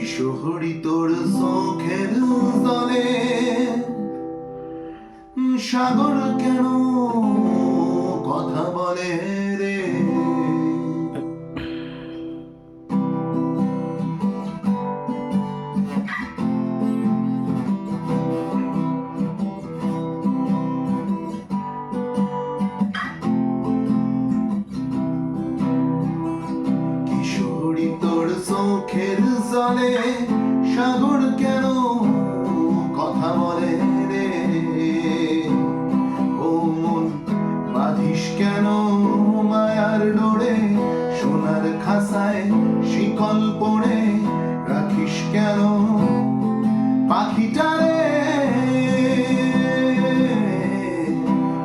কিশোরী তোর চোখের জলে। সাগর কেন কথা বলে রে? চোখের জলে সাগর কেন কথা বলে রে? ও মন, বাঁধিস কেন মায়ার ডোরে? সোনার খাসায় শিকল পড়ে রাখিস কেন পাখিটারে?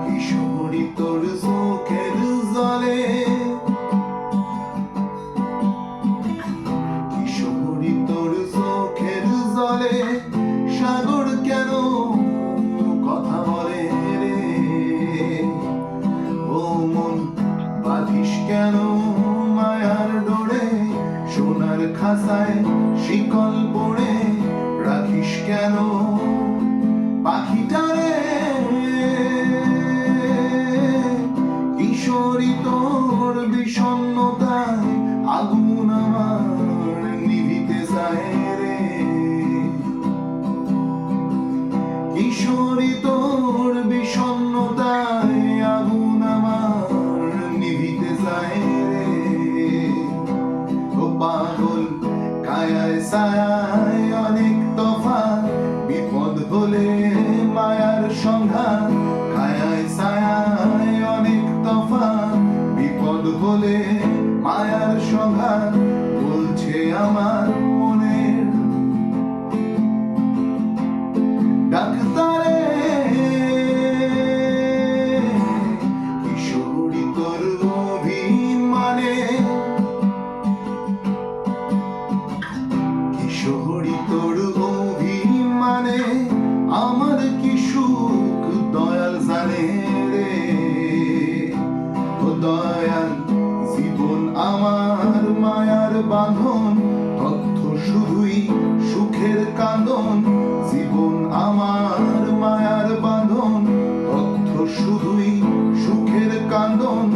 কিশোরী তোর চোখের জলে? বাঁধিস মায়ার ডোরে, সোনার খাসায় শিকল পড়ে, রাখিস কেন পাখিটারে? কিশোরী তোর বিষণ্ণতায় আগুন আমার নিভিতে যায় রে। কিশোরী তোর বিষণ্ণতায় সায়ায় অনেক তফাৎ। বিপদ হলে মায়ার সংঘাত কায়ায় সায়ায় অনেক তফাৎ। বিপদ হলে মায়ার সংঘাত বলছে আমার কিশোরী তোর অভিমানে আমার কি সুখ? দয়াল জানে রে। ও দয়াল, জীবন আমার মায়ার বাঁধন। তথ্য শুধুই সুখের কান্দন জীবন আমার মায়ার বাঁধন। তথ্য শুধুই সুখের কান্দন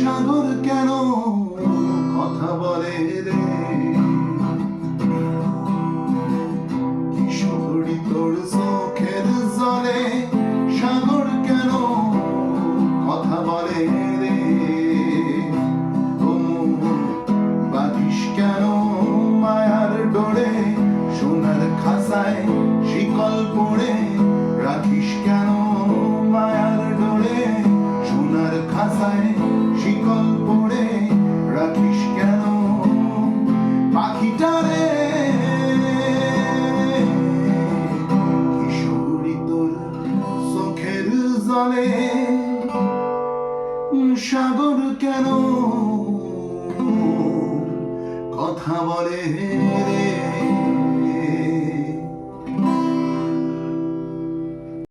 সাগর কেন কথা বলে রে? কিশোরী তোর চোখের জলে সাগর কেন কথা বলে রে? মন, কেন মায়ার ডোরে? সোনার খাসায় শিকল পড়ে রাখিস কেন জলে সাগর কেন কথা বলে রে?